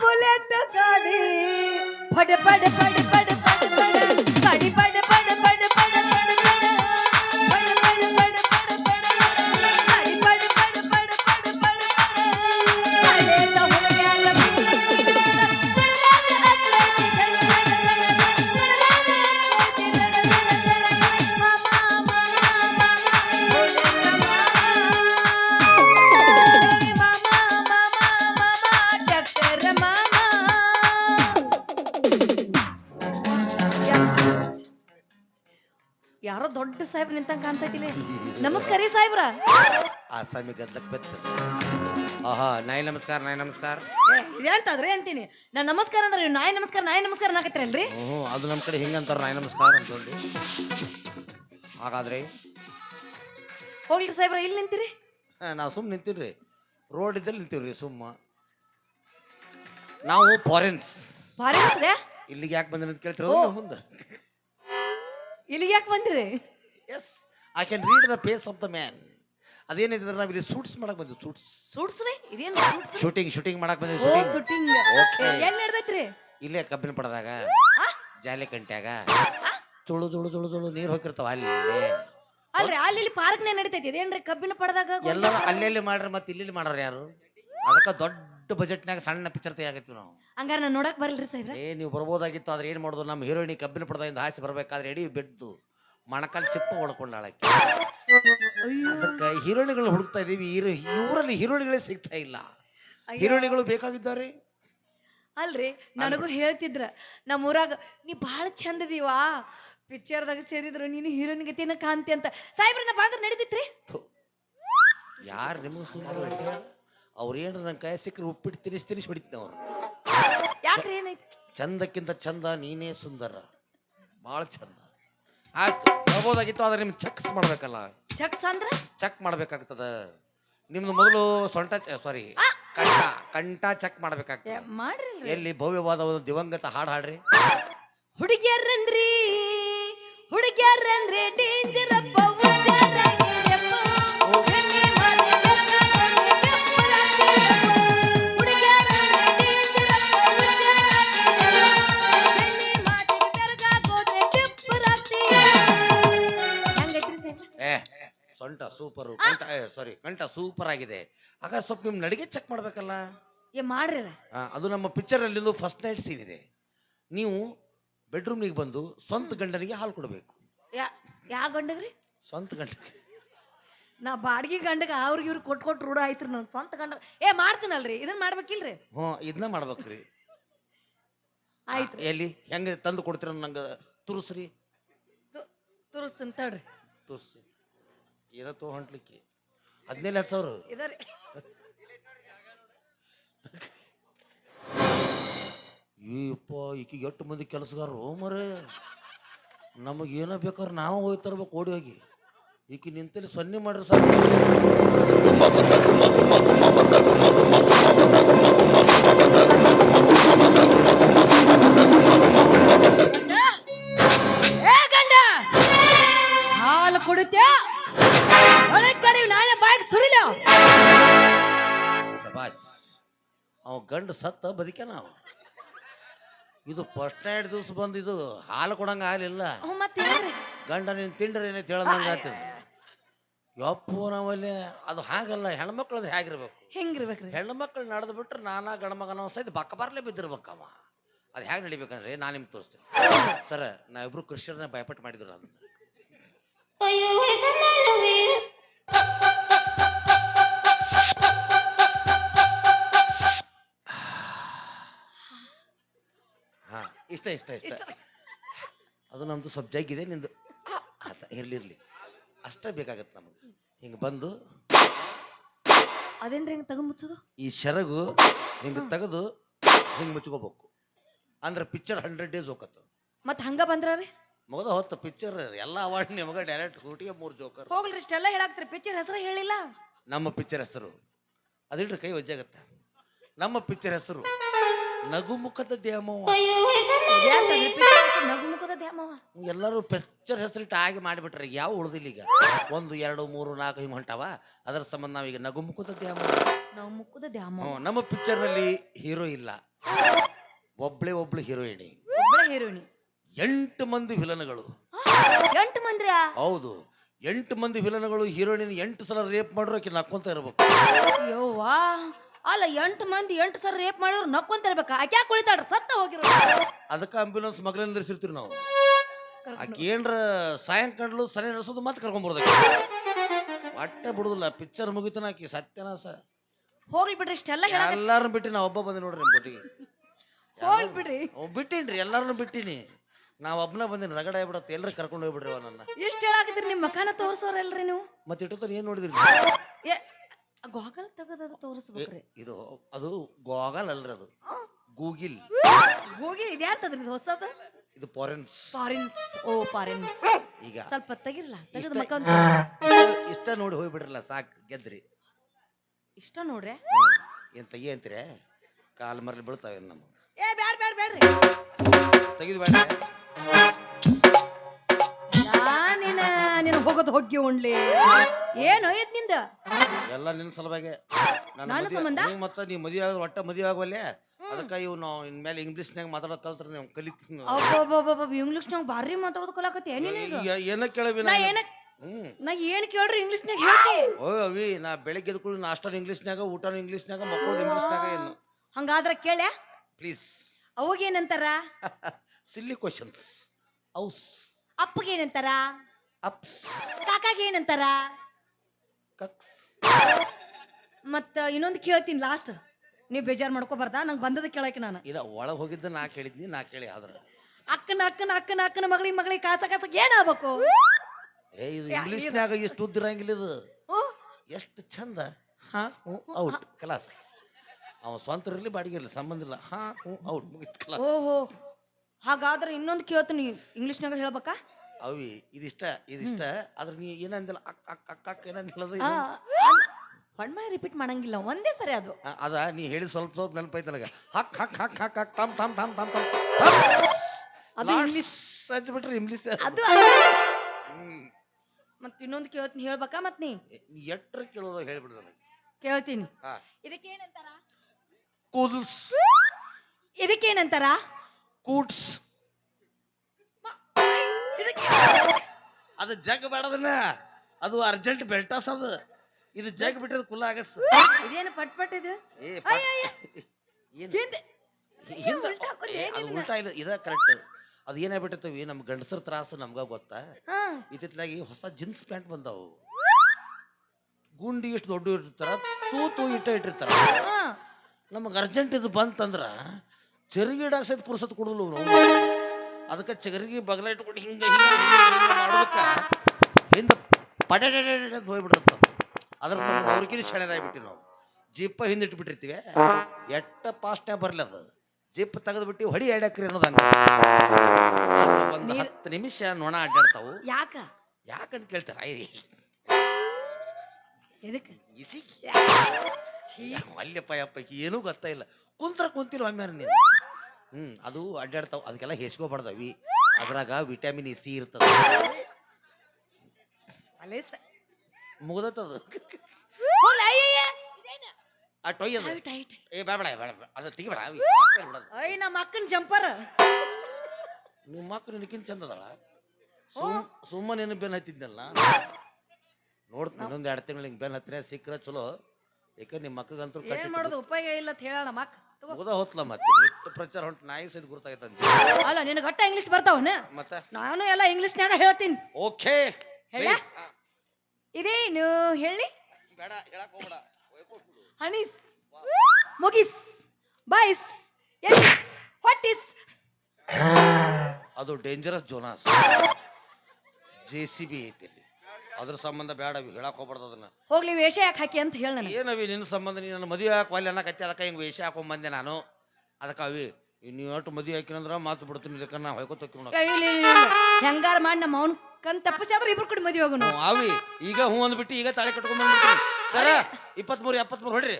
बोले टकारे फट फट फट फट ಯಾರೋ ದೊಡ್ಡ ಸಾಹೇಬ್ರ ನಿಂತಂಗ ಕಾಣ್ತೈತಿಲ್ಲ ನಮಸ್ಕಾರ ರೀ ಸಾಹೇಬ್ರ ಆಸಾಮಿ ಗದ್ಲಕ್ ಬೆತ್ತ ಆಹಾ ನಾಯಿ ನಮಸ್ಕಾರ ನಾಯಿ ನಮಸ್ಕಾರ. ಇದೇಂತದ್ರಿ ಅಂತೀನಿ. ನಾ ನಮಸ್ಕಾರ ಅಂದ್ರೆ ನೀವು ನಾಯಿ ನಮಸ್ಕಾರ ನಾಯಿ ನಮಸ್ಕಾರ ನಾಕತ್ರಲ್ರಿ ಹ್ಞೂ ಅದು ನಮ್ಮ ಕಡೆ ಹಿಂಗಂತಾರ ನಾಯಿ ನಮಸ್ಕಾರ ಅಂತೇಳಿ. ಹಾಗಾದ್ರೆ? ಹೋಗ್ಲಿ ಸಾಹೇಬ್ರ ಇಲ್ಲಿ ನಿಂತೀರಿ. ನಾವು ಸುಮ್ಮ ನಿಂತೀವ್ರಿ ರೋಡ್ ಇದ್ದಲ್ಲಿ ನಿಂತೀವ್ರಿ ಸುಮ್ಮ. ನಾವು ಫಾರೆನ್ಸ್ ಫಾರಿನ್ಸ್ ಇಲ್ಲಿಗೆ ಯಾಕೆ ಬಂದ್ರೆ ಅಂತ ಕೇಳ್ತಿರೋ. ಮುಂದೆ. ಇಲ್ಲಿಗೆ ಯಾಕೆ ಬಂದಿರಿ? Yes I can read the face of the man ಅದೇನಿದ್ರೆ ನಾವು ಇಲ್ಲಿ ಸೂಟ್ಸ್ ಮಾಡಕ್ ಬಂದ್ವಿ ಸೂಟ್ಸ್ ಸೂಟ್ಸ್ ರೀ? ಇದೇನು ಸೂಟ್ಸ್ ಶೂಟಿಂಗ್ ಶೂಟಿಂಗ್ ಮಾಡಕ್ ಬಂದ್ವಿ ಓ ಶೂಟಿಂಗ್ ಶೂಟಿಂಗ್ Okay. ಎಲ್ಲಿ ನಡೆದೈತ್ರಿ? ಇಲ್ಲೇ ಕಬ್ಬಿನ ಪಡದಾಗ ಜಾಲಿ ಕಂಟ್ಯಾಗ ತುಳು ತುಳು ತುಳು ತುಳು ನೀರು ಹೋಗಿರ್ತಾವ ಅಲ್ಲಿ. ಅಲ್ರಿ ಅಲ್ಲಿ ಇಲ್ಲಿ ಪಾರ್ಕ್ನೇ ನಡೀತೈತಿ ಇದೇನ್ರಿ ಕಬ್ಬಿನ ಪಡೆದಾಗ? ಎಲ್ಲರೂ ಅಲ್ಲೆಲ್ಲಿ ಮಾಡ್ರಿ ಮತ್ತೆ ಇಲ್ಲಿ ಮಾಡ್ರಿ ಯಾರು? ಅದಕ್ಕೆ ದೊಡ್ಡ ಬಜೆಟ್ನಾಗ ಸಣ್ಣ ಪಿಕ್ಚರ್ ತೆಗಿತೀವಿ ನಾವು. ಹಂಗಾರ ನಾನು ನೋಡಕ್ ಬರಲ್ರಿ ಸರ್ ಏ ನೀವು ಬರ್ಬೋದಾಗಿತ್ತು ಆದ್ರೆ ಏನು ಮಾಡೋದು? ನಮ್ಮ ಹೀರೋಯಿನಿ ಕಬ್ಬಿನ ಪಡದಿಂದ ಹಾಸಿ ಬರ್ಬೇಕಾದ್ರೆ ಎಡಿ ಬೆಡ್ದು ಮಣಕಾಲ್ ಚಿಪ್ಪ ಹೊಡ್ಕೊಂಡಾಳಕ್ಕೆ ಅದಕ್ಕೆ ಹೀರೋಯಿನಿಗಳು ಹುಡುಕ್ತಾ ಇದೀವಿ ಹೀರೋ ಇವರಲ್ಲಿ ಹೀರೋಯಿನಿಗಳೇ ಸಿಗ್ತಾ ಇಲ್ಲ. ಹೀರೋಯಿನಿಗಳು ಬೇಕಾಗಿದ್ದಾರೆ. ಅಲ್ರಿ ನನಗೂ ಹೇಳ್ತಿದ್ರ ನಮ್ಮ ಊರಾಗ ನೀ ಭಾಳ ಚಂದ ಇದೀವಾ? ಪಿಕ್ಚರ್ದಾಗ ಸೇರಿದ್ರು ನೀನು ಹೀರೋಯಿನ್ ಗತಿನ ಕಾಂತಿ ಅಂತ. ಸಾಹೇಬ್ರ ನಾ ಬಂದ್ರೆ ನಡೀತಿತ್ರಿ? ಯಾರು ನಿಮ್ಗೆ ಅವ್ರು ಏನ್ರ ನನ್ನ ಕೈ ಸಿಕ್ಕರೆ ಉಪ್ಪಿಟ್ಟು ತಿನಿಸಿ ತಿನಿಸಿ ಹೊಡಿತೀನಿ ಅವ್ರು ಯಾಕ್ರಿ ಏನೈತಿ? ಚಂದಕ್ಕಿಂತ ಚಂದ ನೀನೇ ಸುಂದರ. ಭಾಳ ಚಂದ. ಆಯ್ತು ಬರ್ಬೋದಾಗಿತ್ತು ಆದ್ರೆ ನಿಮ್ಗೆ ಚೆಕ್ಸ್ ಮಾಡ್ಬೇಕಲ್ಲ. ಚಕ್ಸ್ ಅಂದ್ರೆ? ಚೆಕ್ ಮಾಡ್ಬೇಕಾಗ್ತದ. ನಿಮ್ದು ಮೊದಲು ಸೊಂಟ ಸಾರಿ ಕಂಠ ಕಂಠ ಚೆಕ್ ಮಾಡ್ಬೇಕಾಗ್ತದೆ. ಮಾಡ್ರಿ. ಎಲ್ಲಿ ಭವ್ಯವಾದ ಒಂದು ದಿವಂಗತ ಹಾಡು ಹಾಡ್ರಿ. ಹುಡುಗಿಯರಂದ್ರಿ ಹುಡುಗಿಯರಂದ್ರೆ ಡೇಂಜರ್ ಅಪ್ಪ ಹುಷಾರಾಗಿರಪ್ಪ. ಸೂಪರ್ ಕಂಠ ಸಾರಿ ಕಂಠ ಸೂಪರ್ ಆಗಿದೆ. ಹಾಗಾದ್ರೆ ಸ್ವಲ್ಪ ನಿಮ್ ನಡಿಗೆ ಚೆಕ್ ಮಾಡ್ಬೇಕಲ್ಲ? ಏ ಮಾಡ್ರಿ ಆ, ಅದು ನಮ್ಮ ಪಿಕ್ಚರ್ ಅಲ್ಲಿ ಫಸ್ಟ್ ನೈಟ್ ಸೀನ್ ಇದೆ. ನೀವು ಬೆಡ್ರೂಮ್ನಿಗೆ ಬಂದು ಸ್ವಂತ ಗಂಡನಿಗೆ ಹಾಲು ಕೊಡಬೇಕು. ಯಾ ಯಾ ಗಂಡಗ್ರಿ? ಸ್ವಂತ ಗಂಡ ನಾ ಬಾಡಿಗೆ ಗಂಡಗ ಅವ್ರಿಗೆ ಇವ್ರಿಗೆ ಕೊಟ್ಟು ಕೊಟ್ಟು ರೂಢ ಆಯ್ತ್ರಿ ನನ್ನ ಸ್ವಂತ ಗಂಡ. ಏ ಮಾಡ್ತೀನಲ್ರಿ ಇದನ್ನ ಮಾಡ್ಬೇಕಿಲ್ರಿ? ಹ್ಞೂ ಇದನ್ನ ಮಾಡ್ಬೇಕ್ರಿ. ಆಯ್ತು ಎಲ್ಲಿ? ಹೆಂಗೆ ತಂದು ಕೊಡ್ತೀರ ನಂಗೆ? ತುರುಸ್ರಿ. ತುರಿಸ್ತೀನಿ ತಡ್ರಿ. ತುರ್ಸಿ ಏನೋ ತೋ ಹೊಂಟ್ಲಿಕ್ಕೆ ಹದಿನೇಳು ಹತ್ತು ಸಾವಿರ ಇದರಿ. ಈಪ್ಪ ಈಕಿಗೆ ಎಷ್ಟು ಮಂದಿ ಕೆಲಸಗಾರರು ಮರೆ. ನಮಗೆ ಏನೋ ಬೇಕಾದ್ರೆ ನಾವು ಹೋಗಿ ತರ್ಬೇಕು ಓಡಿ ಹೋಗಿ. ಈಕಿ ನಿಂತಲ್ಲಿ ಸೊನ್ನೆ ಮಾಡ್ರಿ ಸರ್ ನಾನೇ ಬಾಯಿಗೆ ಸುರಿಲ. ಶಬಾಷ್ ಅವ ಗಂಡ ಸತ್ತ ಬದುಕ್ಯಾನ ನಾವು ಇದು ಫಸ್ಟ್ ಎರಡು ದಿವ್ಸ ಬಂದು ಇದು ಹಾಲು ಕೊಡಂಗ ಹಾಲಿಲ್ಲ ಮತ್ತೆ ಗಂಡ ನೀನು ತಿಂಡ್ರೆ ಏನೈತೆ ಹೇಳಂದಂಗೆ ಆಯ್ತು ಯಪ್ಪು ನಾವಲ್ಲಿ ಅದು ಹಾಗಲ್ಲ ಹೆಣ್ಮಕ್ಳದ್ದು ಹೇಗಿರ್ಬೇಕು? ಹೆಂಗಿರ್ಬೇಕ್ರಿ? ಹೆಣ್ಣು ಮಕ್ಕಳು ನಡೆದು ಬಿಟ್ರೆ ನಾನಾ ಗಂಡ ಮಗನ ಸಹಿತ ಬಕ್ಕ ಬರ್ಲೇ ಬಿದ್ದಿರ್ಬೇಕಮ್ಮ ಅದು ಹೇಗೆ ನಡಿಬೇಕಂದ್ರೆ ನಾನು ನಿಮ್ಗೆ ತೋರಿಸ್ತೀನಿ. ಸರ್ ನಾವಿಬ್ರು ಕೃಷ್ಣರನ್ನ ಭಯಪಟ್ಟು ಮಾಡಿದ್ರು ಅದನ್ನ. ಹಾ ಇಷ್ಟ ಇಷ್ಟ ಇಷ್ಟ. ಅದು ನಮ್ದು ಸ್ವಲ್ಪ ಜಗ್ಗಿದೆ ನಿಂದು ಆ, ಆತ ಇರ್ಲಿ ಇರ್ಲಿ. ಅಷ್ಟೇ ಬೇಕಾಗತ್ತೆ ನಮಗೆ. ಹಿಂಗೆ ಬಂದು ಅದೇನ್ರಿ ಹಿಂಗೆ ತಗೊಂಡ್ ಮುಚ್ಚೋದು? ಈ ಶರಗು ಹಿಂಗೆ ತೆಗೆದು ಹಿಂಗೆ ಮುಚ್ಕೋಬೇಕು. ಅಂದ್ರೆ ಪಿಕ್ಚರ್ ಹಂಡ್ರೆಡ್ ಡೇಸ್ ಹೋಗತ್ತ. ಮತ್ತೆ ಹಂಗ ಬಂದ್ರಿ ಮಗದ ಹೊತ್ತು ಪಿಕ್ಚರ್ ಎಲ್ಲ ಅವಾರ್ಡ್ ನಿಮಗೆ ಡೈರೆಕ್ಟ್ ಸೂಟಿಗೆ ಮೂರು ಜೋಕರ್ ಹೋಗ್ಲಿ ಇಷ್ಟೆಲ್ಲ ಹೇಳಾಕ್ತಿರಿ ಪಿಕ್ಚರ್ ಹೆಸರು ಹೇಳಿಲ್ಲ? ನಮ್ಮ ಪಿಕ್ಚರ್ ಹೆಸರು. ಅದಿಟ್ರೆ ಕೈ ಒಜ್ಜಾಗತ್ತೆ. ನಮ್ಮ ಪಿಕ್ಚರ್ ಹೆಸರು ನಗುಮುಖದ ದ್ಯಾಮವ್ವ. ನಗುಮುಖದ ದ್ಯಾಮವ್ವ? ಎಲ್ಲರೂ ಪಿಕ್ಚರ್ ಹೆಸರಿಟ್ಟು ಆಗಿ ಮಾಡಿಬಿಟ್ರೆ ಯಾವ ಉಳ್ದಿಲ್ಲ ಈಗ? ಒಂದು ಎರಡು ಮೂರು ನಾಲ್ಕು ಹಿಂಗೆ ಹೊಂಟಾವ? ಅದರ ಸಂಬಂಧ ನಾವೀಗ ನಗುಮುಖದ ದ್ಯಾಮವ್ವ. ನಾವು ಮುಖದ ದ್ಯಾಮವ್ವ ನಮ್ಮ ಪಿಕ್ಚರ್ನಲ್ಲಿ ಹೀರೋ ಇಲ್ಲ. ಒಬ್ಳೆ ಒಬ್ಳು ಹೀರೋಯಿನಿ ಒಬ್ಬಳ ಹೀರೋಯಿನಿ ಎಂಟು ಮಂದಿ ವಿಲನ್ಗಳು. ಎಂಟು ಮಂದಿ ಹೌದು. ಎಂಟು ಮಂದಿ ವಿಲನ್ಗಳು ಹೀರೋಯಿನ್ ಎಂಟು ಸಲ ರೇಪ್ ಮಾಡ್ರು ಆಕಿ ನಕ್ಕೊಂತ ಇರ್ಬೇಕು. ಯವ್ವಾ ಅಲ್ಲ ಎಂಟು ಮಂದಿ ಎಂಟು ಸಲ ರೇಪ್ ಮಾಡಿದ್ರು ನಕ್ಕೊಂತಿರ್ಬೇಕಾ ಆಕೆ ಯಾಕೆ ಕುಳಿತಾಡ್ರಿ? ಸತ್ತ ಹೋಗಿರೋ ಅದಕ್ಕೆ ಆಂಬ್ಯುಲೆನ್ಸ್ ಮಗಳನ್ನ ನಿಲ್ಲಿಸಿರ್ತೀವಿ ನಾವು. ಆಕೆ ಏನ್ರ ಸಾಯಂಕಾಲ ಸನಿ ನಡೆಸೋದು ಮತ್ತೆ ಕರ್ಕೊಂಬರ್ಬೇಕು ಒಟ್ಟೆ ಬಿಡುದಿಲ್ಲ ಪಿಕ್ಚರ್ ಮುಗಿತನ ಆಕಿ ಸ ಹೋಗ್ಲಿ ಬಿಡ್ರಿ ಇಷ್ಟೆಲ್ಲ ಎಲ್ಲಾರನ್ನ ಬಿಟ್ಟು ನಾ ಒಬ್ಬ ಬಂದೆ ನೋಡ್ರಿ ನಿಮ್ಮ ಕೊಟ್ಟಿಗೆ. ಹೋಗ್ಲಿ ಬಿಡ್ರಿ. ಬಿಟ್ಟೀನ್ರಿ ಎಲ್ಲಾರನ್ನು ಬಿಟ್ಟಿನಿ. ನಾವ್ ಒಬ್ನ ಬಂದಿನಿ ರಗಡ ಆಗ್ಬಿಡತ್ತೆ ಎಲ್ಲರೂ ಕರ್ಕೊಂಡು ಹೋಗ್ಬಿಡ್ರಿ ಅವನನ್ನ ಎಷ್ಟು ಹೇಳಾಕತ್ತೀರಿ ನಿಮ್ಮ ಮಕಾನ ತೋರ್ಸೋರಲ್ರಿ ನೀವು? ಮತ್ತೆ ಇಟ್ಟು ಏನ್ ನೋಡಿದ್ರಿ? ಏ ಗೋಗಲ್ ತೆಗದದು ತೋರಿಸ್ಬೇಕ್ರಿ. ಇದು ಅದು ಗೋಗಲ್ ಅಲ್ರಿ ಅದು. ಗೂಗಿಲ್. ಹೋಗಿ ಇದ್ಯಾಂತದ್ರಿ ಇದು ಹೊಸದು? ಇದು ಫಾರೆನ್ಸ್. ಫಾರಿನ್ಸ್. ಓ ಫಾರಿನ್ಸ್. ಈಗ. ಸ್ವಲ್ಪ ತೆಗಿರ್ಲ? ತೆಗೆದ ಇಷ್ಟ- ಮಕ್ಕ ಇಷ್ಟ ನೋಡಿ ಹೋಗ್ಬಿಡ್ರಲ್ಲ ಸಾಕ್ ಗೆದ್ರಿ. ಇಷ್ಟ ನೋಡ್ರಿ. ಏನ್ ತೆಗಿ ಅಂತೀರ? ಕಾಲ್ ಮರಲಿ ಬೀಳ್ತಾವೆ ನಮ್ಮ ಏ ಬ್ಯಾಡ್ ಬ್ಯಾಡ್ ಬ್ಯಾಡ್ರಿ. ತೆಗಿದು ಬೇಡ ನಾನಿನ ನಿನ್ನ ಹೋಗೋದು ಹೋಗಿ ಉಣ್ಲಿ. ಏನು ಐತ್ನಿಂದ? ಎಲ್ಲ ನಿನ್ನ ಸಲುವಾಗಿ. ನನ್ನ ನನ್ನ ಮದ್ವೆ- ಸಂಬಂಧ? ನೀವ್ ಮತ್ತ ನೀ ಮದುವೆ ಆಗ ಒಟ್ಟ ಮದುವೆ ಆಗೋಲ್ಲೇ ಅದಕ್ಕ ಇವ್ ನಾವು ಇನ್ಮೇಲೆ ಇಂಗ್ಲೀಷ್ನ್ಯಾಗ ಮಾತಾಡೋದ್ ಕಲ್ತ್ರ ನೀವು ಕಲಿತೀನಿ ಅಬ್ಬಬ್ಬಬ್ಬಬ್ಬ ಇಂಗ್ಲಿಷ್ನಾಗ ಭಾರಿ ಮಾತಾಡೋದು ಕಲಾಕತ್ತಿ. ನೀನು ಏನ ಕೇಳವಿ ನಾ ಏನ ಹ್ಮ್. ನಾ ಏನ್ ಕೇಳ್ರಿ ಇಂಗ್ಲಿಷ್ನಾಗ ಹೇಳ್ತಿ? ಓ ಅವಿ ನಾ ಬೆಳಿಗ್ಗೆ ಎದ್ಕೊಳ್ಳಿ ನಾಷ್ಟನ ಇಂಗ್ಲೀಷ್ನ್ಯಾಗ ಊಟನ ಇಂಗ್ಲೀಷ್ನ್ಯಾಗ ಮಕ್ಕಳು ಇಂಗ್ಲೀಷ್ನ್ಯಾಗ ಏನು? ಹಂಗಾದ್ರ ಕೇಳ್ಯಾ? ಪ್ಲೀಸ್ ಅವಾಗೇನಂತಾರ? ಸಿಲ್ಲಿ ಕ್ವಶನ್ಸ್ ಔಸ್ ಅಪ್ಪಗೇನಂತಾರ? ಅಪ್ಸ್ ಕಾಕಾಗೇನಂತಾರ? ಕಕ್ಸ್ ಮತ್ತ ಇನ್ನೊಂದು ಕೇಳ್ತೀನಿ ಲಾಸ್ಟ್ ನೀವು ಬೇಜಾರ್ ಮಾಡ್ಕೋಬಾರ್ದ ನಂಗೆ ಬಂದದ ಕೇಳಕ್ಕೆ ನಾನು. ಇಲ್ಲ ಒಳಗೆ ಹೋಗಿದ್ದ ನಾ ಕೇಳಿದ್ನಿ ನಾ ಕೇಳಿ ಆದ್ರ. ಅಕ್ಕನ ಅಕ್ಕನ ಅಕ್ಕನ ಅಕ್ಕನ ಮಗಳಿಗೆ ಮಗಳಿಗೆ ಕಾಸ ಕಾಸ ಏನಾಗಬೇಕು? ಏ ಇದು ಇಂಗ್ಲೀಷ್ನಾಗ ಇಷ್ಟು ಉದ್ದಿರಂಗಿಲ್ಲ ಇದು. ಎಷ್ಟು ಚಂದ. ಹಾ ಔಟ್ ಕಲಾಸ್ ಅವ ಸ್ವಂತ ಇರಲಿ ಬಾಡಿಗೆ ಇರಲಿ ಸಂಬಂಧ ಇಲ್ಲ ಹಾ ಹ್ಞೂ ಔಟ್ ಮುಗಿತ್ ಕಲಾಸ್ ಓಹೋ ಹಾಗಾದ್ರೆ ಇನ್ನೊಂದು ಕೇಳ್ತೀನಿ ಇಂಗ್ಲಿಷ್ನಾಗ ಹೇಳ್ಬೇಕಾ? ಅವಿ ಇದಿಷ್ಟ ಇದಿಷ್ಟ. ಆದ್ರೆ ನೀ ಏನಂದಿಲ್ಲ ಅಕ್ ಅಕ್ ಅಕ್ ಅಕ್ ಏನಂದಿಲ್ಲ ಅದು ಆ? ಅನ್- ರಿಪೀಟ್ ಮಾಡಂಗಿಲ್ಲ ಒಂದೇ ಸರಿ ಅದು. ಆ, ಅದ ನೀ ಹೇಳಿ ಸ್ವಲ್ಪ ಸ್ವಲ್ಪ ನೆನಪೈತೆ ನನಗೆ. ಹಕ್ ಹಕ್ ಹಕ್ ಹಕ್ ಹಕ್ ತಮ್ ತಮ್ ತಮ್ ತಮ್ ತಮ್ ಅದು ಇಂಗ್ಲಿಷ್. ಹಚ್ಬಿಟ್ರಿ ಇಂಗ್ಲೀಷ್ ಅದು. ಹ್ಮ್. ಮತ್ತೆ ಇನ್ನೊಂದು ಕೇಳ್ತೀನಿ ಹೇಳ್ಬೇಕಾ ಮತ್ ನೀ? ನೀ ಎಟ್ರ ಕೇಳೋದು ಹೇಳ್ಬಿಡು ನನಗೆ. ಕೇಳ್ತೀನಿ. ಹಾ. ಇದಕ್ಕೇನಂತಾರ? ಕೂದಲ್ಸ್. ಇದಕ್ಕೇನಂತಾರ? ಕೂಟ್ಸ್. ಅದು ಜಗ್ ಬೇಡದನ್ನ ಅದು ಅರ್ಜೆಂಟ್ ಬೆಲ್ಟಾಸ್ ಅದು. ಇದು ಜಗ್ ಬಿಟ್ಟಿದ್ ಕುಲ್ಲ ಆಗಸ್. ಇದೇನು ಪಟ್ ಪಟ್ ಇದು? ಏ ಅಯ್ಯ, ಏನು? ಹಿಂದೆ. ಹಿಂದ. ಏ, ಅದು ಉಲ್ಟಾ ಇಲ್ಲ ಇದ ಕರೆಕ್ಟ್ ಅದು ಏನಾಗ್ಬಿಟ್ಟಿರ್ತೀವಿ ನಮ್ಮ ಗಂಡಸರ ತ್ರಾಸ ನಮ್ಗ ಗೊತ್ತಾ? ಹಾ. ಇತ್ತಿತ್ತಲಾಗಿ ಹೊಸ ಜೀನ್ಸ್ ಪ್ಯಾಂಟ್ ಬಂದಾವು. ಗುಂಡಿ ಎಷ್ಟು ದೊಡ್ಡ ಇಟ್ಟಿರ್ತಾರ ತೂ ತೂ ಇಟ್ಟ ಇಟ್ಟಿರ್ತಾರ. ಹಾ. ನಮಗೆ ಅರ್ಜೆಂಟ್ ಇದು ಬಂತಂದ್ರೆ ಚರಿಗೆ ಇಡಕ್ಕೆ ಸಹಿತ ಪುರ್ಸತ್ ಕೊಡಲು ಅದಕ್ಕೆ ಚಗರಿಗೆ ಬಗಲ ಇಟ್ಕೊಂಡು ಹಿಂಗೆ ಹಿಂಗ ಹಿಂದೆ ಹಿಂದ ಪಡೆ ಹೋಗ್ಬಿಟ್ಟಿರ್ತ ಅದ್ರ ಸಲ ಅವ್ರಿಗಿನ ಶಾಣೆರಾಗ್ಬಿಟ್ಟಿ ನಾವು. ಜಿಪ್ಪ ಹಿಂದೆ ಇಟ್ಬಿಟ್ಟಿರ್ತೀವಿ. ಎಟ್ಟ ಪಾಸ್ಟ್ನಾಗ ಬರಲಿ ಅದು. ಜಿಪ್ ತೆಗೆದ್ಬಿಟ್ಟು ಹೊಡಿ ಎಡಕ್ರಿ ಅನ್ನೋದು ಹಂಗ. ಒಂದು ಹತ್ತು ನಿಮಿಷ ನೊಣ ಅಡ್ಡಾಡ್ತಾವು. ಯಾಕ? ಯಾಕಂತ ಕೇಳ್ತಾರ? ಐರಿ ಎದಕ್ಕೆ ಇಸಿ. ಅಲ್ಲಪ್ಪ ಯಪ್ಪ ಏನೂ ಗೊತ್ತಾ ಇಲ್ಲ. ಕುಂತ್ರ ಕುಂತಿಲ್ಲ ಒಮ್ಮೆ ನೀನು. ಹ್ಮ್ ಅದು ಅಡ್ಡಾಡ್ತಾವ ಅದಕ್ಕೆಲ್ಲ ಹೆಸ್ಕೋಬಾರ್ದವಿ ಅದ್ರಾಗ ವಿಟಮಿನ್ ಸಿ ಇರ್ತದ. ಅಲ್ಲೇ ಮುಗ್ದತ್ತದು ಆ ಟೊಯ್ಯದು ಅದು. ಏ ಬೇಡ ಬೇಡ ಅದು ತೆಗಿಬೇಡ ಅಯ್ಯ ನಮ್ಮ ಅಕ್ಕನ ಜಂಪರ್. ನಿಮ್ಮ ಅಕ್ಕ ನಿನಕಿಂತ ಚಂದದಳ ಸುಮ್ ಸುಮ್ಮನೆ ಬೆನ್ ಹತ್ತಿದ್ನಲ್ಲ? ನೋಡ್ತೀನಿ ಇನ್ನೊಂದು ಎರಡು ತಿಂಗಳು ಹಿಂಗೆ ಬೆನ್ ಹತ್ತಿರ ಸಿಕ್ಕ್ರೆ ಚಲೋ. ಯಾಕೆ ನಿಮ್ಮ ಮಕ್ಕಗಂತೂ ಏನ್ ಮಾಡೋದು? ಉಪಯೋಗ ಇಲ್ಲ ಅಂತ ಹೇಳೋಣ ಮಕ್ಕ ತಗೋ. ಮುಗ್ದ ಹೊತ್ಲ ಮತ್ತೆ. ಎಷ್ಟು ಪ್ರಚಾರ ಹೊಂಟು ನಾಯಿ ಸಹಿತ ಗುರ್ತಾಗೈತಂತ. ಅಲ್ಲ ನಿನ್ ಒಟ್ಟ ಇಂಗ್ಲಿಷ್ ಬರ್ತಾವನ ಮತ್ತೆ? ನಾನು ಎಲ್ಲ ಇಂಗ್ಲಿಷ್ನ್ಯಾಗ ಹೇಳ್ತೀನಿ. ಓಕೆ ಹೇಳ? ಇದೇನು ಹೇಳಿ? ಬೇಡ ಹೇಳಕ್ ಹೋಗ್ಬೇಡ. ಹನೀಸ್. ಮುಗಿಸ್. ಬಾಯ್ಸ್. ಎಸ್. ವಾಟ್ ಇಸ್ ಅದು dangerous zones J C B ಐತಿ ಇಲ್ಲಿ. ಅದ್ರ ಸಂಬಂಧ ಬೇಡ ಅವಿ ಹೇಳಕ್ ಹೋಗ್ಬಾರ್ದು ಅದನ್ನ. ಹೋಗ್ಲಿ ವೇಷ ಯಾಕೆ ಹಾಕಿ ಅಂತ ಹೇಳ ನನಗೆ. ಏನವಿ ನಿನ್ನ ಸಂಬಂಧ ನೀನು ನನ್ನ ಮದುವೆ ಹಾಕಿ ಅಲ್ಲಿ ಅನ್ನಕತ್ತಿ ಅದಕ್ಕೆ ಹಿಂಗೆ ವೇಷ ಹಾಕೊಂಡ್ ಬಂದೆ ನಾನು. ಅದಕ್ಕೆ ಅವಿ ನೀವು ಒಟ್ಟು ಮದುವೆ ಹಾಕಿನಂದ್ರ ಮಾತು ಬಿಡ್ತೀನಿ ಇದಕ್ಕೆ ನಾ ಹೊಯ್ಕೊತ ಹೆಂಗಾರ ಮಾಡಿ ನಮ್ಮ ಅವ್ನ ಕಣ್ ಇಬ್ರು ಕೂಡ ಮದುವೆ ಹೋಗೋಣ. ಅವಿ ಈಗ ಹೂ ಅಂದ್ಬಿಟ್ಟು ಈಗ ತಾಳೆ ಕಟ್ಕೊಂಡ್ ಬಂದ್ಬಿಡ್ತೀನಿ. ಸರ ಇಪ್ಪತ್ಮೂರು ಎಪ್ಪತ್ಮೂರು ಹೊಡ್ರಿ.